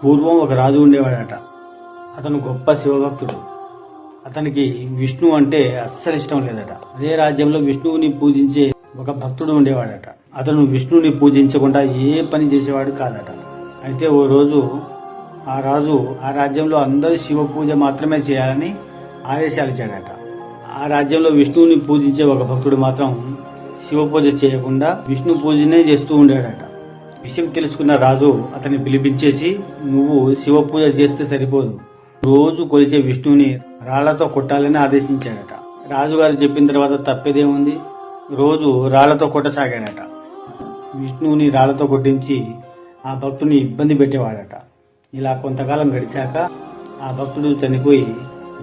పూర్వం ఒక రాజు ఉండేవాడట. అతను గొప్ప శివభక్తుడు. అతనికి విష్ణు అంటే అస్సలు ఇష్టం లేదట. అదే రాజ్యంలో విష్ణువుని పూజించే ఒక భక్తుడు ఉండేవాడట. అతను విష్ణువుని పూజించకుండా ఏ పని చేసేవాడు కాదట. అయితే ఓ రోజు ఆ రాజు ఆ రాజ్యంలో అందరూ శివ పూజ మాత్రమే చేయాలని ఆదేశాలు ఇచ్చాడట ఆ రాజ్యంలో విష్ణువుని పూజించే ఒక భక్తుడు మాత్రం శివ పూజ చేయకుండా విష్ణు పూజనే చేస్తూ ఉండేడట విషయం తెలుసుకున్న రాజు అతన్ని పిలిపించేసి నువ్వు శివ పూజ చేస్తే సరిపోదు. రోజు కొలిచే విష్ణువుని రాళ్ళతో కొట్టాలని ఆదేశించాడట. రాజుగారు చెప్పిన తర్వాత తప్పేదేముంది? రోజు రాళ్ళతో కొట్టసాగాడట. విష్ణువుని రాళ్ళతో కొట్టించి ఆ భక్తుని ఇబ్బంది పెట్టేవాడట. ఇలా కొంతకాలం గడిచాక ఆ భక్తుడు చనిపోయి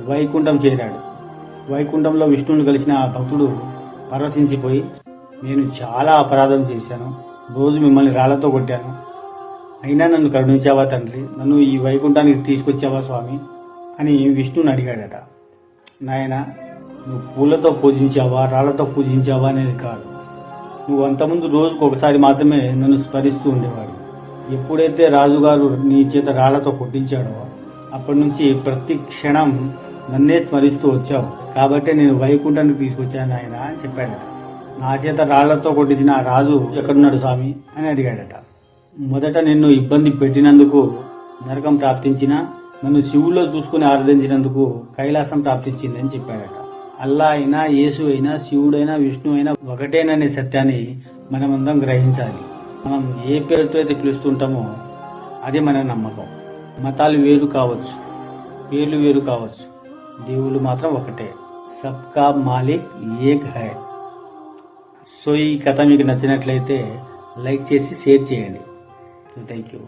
వైకుంఠం చేరాడు. వైకుంఠంలో విష్ణువుని కలిసిన ఆ భక్తుడు పరవశించిపోయి నేను చాలా అపరాధం చేశాను. రోజు మిమ్మల్ని రాళ్ళతో కొట్టాను. అయినా నన్ను కరుణించావా తండ్రి? నన్ను ఈ వైకుంఠానికి తీసుకొచ్చావా స్వామి? అని విష్ణుని అడిగాడట. నాయన నువ్వు పూలతో పూజించావా రాళ్ళతో పూజించావా అనేది కాదు. నువ్వు అంతకుముందు రోజుకు ఒకసారి మాత్రమే నన్ను స్మరిస్తూ ఉండేవాడు ఎప్పుడైతే రాజుగారు నీ చేత రాళ్ళతో కొట్టించాడో అప్పటి నుంచి ప్రతి క్షణం నన్నే స్మరిస్తూ వచ్చావు. కాబట్టి నేను వైకుంఠానికి తీసుకొచ్చాను ఆయన అని చెప్పాడట. నా చేత రాళ్ళతో కొట్టించిన ఆ రాజు ఎక్కడున్నాడు స్వామి అని అడిగాడట. మొదట నిన్ను ఇబ్బంది పెట్టినందుకు నరకం ప్రాప్తించిన నన్ను శివుల్లో చూసుకుని ఆరాధించినందుకు కైలాసం ప్రాప్తించిందని చెప్పాడట. అల్లా అయినా యేసు అయినా శివుడైనా విష్ణు అయినా ఒకటేననే సత్యాన్ని మనమందరం గ్రహించాలి. మనం ఏ పేరుతో అయితే పిలుస్తుంటామో అది మన నమ్మకం. మతాలు వేరు కావచ్చు. పేర్లు వేరు కావచ్చు. దేవుళ్ళు మాత్రం ఒకటే. సబ్కా మాలిక్ ఏక్ హై. సో ఈ కథ మీకు నచ్చినట్లయితే లైక్ చేసి షేర్ చేయండి. Thank you.